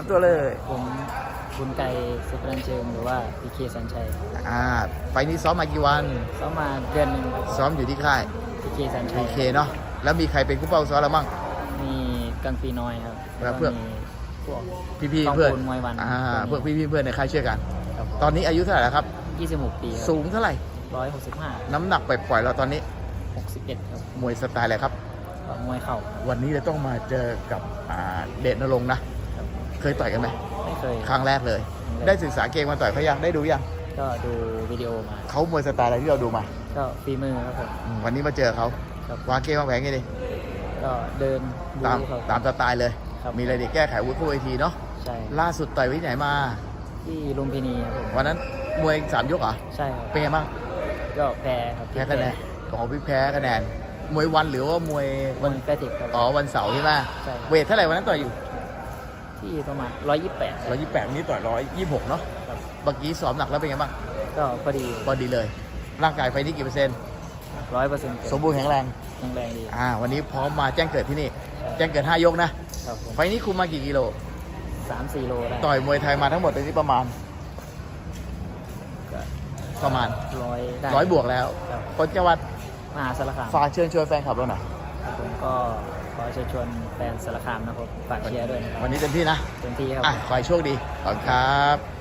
ทำตัวเลย ผมคุณไก่สุพรรณเชิงหรือว่าพีเคสัญชัยอ่าไฟล์นี้ซ้อมมากี่วันซ้อมมาเดือนหนึ่งซ้อมอยู่ที่ค่ายพีเคสัญชัพียเคเนาะแล้วมีใครเป็นผู้เป้าซ้อมเราบ้าง มีกังปีน้อยครับแล้วเพื่อน มีพวก พี่กองๆเพื่อนปูนมวยวันอ่าพวกนี้เพื่อนพี่ๆเพื่อนในค่ายช่วยกัน ครับตอนนี้อายุเท่าไหร่แล้วครับ 26 ปีครับสูงเท่าไหร่165 น้ำหนักปล่อยๆเราตอนนี้61 ครับมวยสไตล์อะไรครับก็มวยเข่าวันนี้เราต้องมาเจอกับอ่าเดชนรงค์นะครับ เคยต่อยกันไหมไม่เคยครั้งแรกเลยครั้งแรกได้ศึกษาเกมมาต่อยเขายังได้ดูยังก็ดูวิดีโอมาเขามวยสไตล์อะไรที่เราดูมา ก็ฝีมือครับผมอืมวันนี้มาเจอเขาครับวางเกมวางแผนไงดิก็เดินดูตามครับตามสไตล์เลยครับมีอะไรเด็กแก้ไขอาวุ้คู่เวทีเนาะใช่ล่าสุดต่อยไว้ที่ไหนมาที่ลุมพินีครับผมวันนั้นมวยสามยกเหรอใช่ครับเป็นไงบ้างก็แพ้ครับแพ้คะแนนของพี่แพ้คะแนนมวยวันหรือว่ามวยวัวันนแปดสิบครับอ๋อวันเสาร์ใช่ไหมใช่ครับเวทเท่าไหร่วันนั้นต่อยอยู่ ที่ประมาณ 128 ร้อยยี่สิบแปดวันนี้ต่อยร้อยยี่สิบหกเนาะครับ เมื่อกี้ซ้อมหนักแล้วเป็นไงบ้างก็พอดีพอดีเลย ร่างกายไฟนี้กี่เปอร์เซ็นต์ ร้อยเปอร์เซ็นต์สมบูรณ์แข็งแรงแข็งแรงดี อ่า วันนี้พร้อมมาแจ้งเกิดที่นี่ใช่แจ้งเกิดห้ายกนะ ครับผมไฟนี้คุมมากี่กิโล สามสี่โลได้ต่อยมวยไทยมาทั้งหมดตอนนี้ประมาณก็ประมาณร้อยได้ร้อยบวกแล้ว ครับคนจังหวัดมหาสารคามฝากเชิญชวนแฟนคลับเราหน่อยครับผมก็ ขอเชิญชวนแฟนสารคามนะครับฝากเชียร์ด้วยนะครับวันนี้เต็มที่นะเต็มที่ครับ อะขอให้โชคดีขอบคุณครับ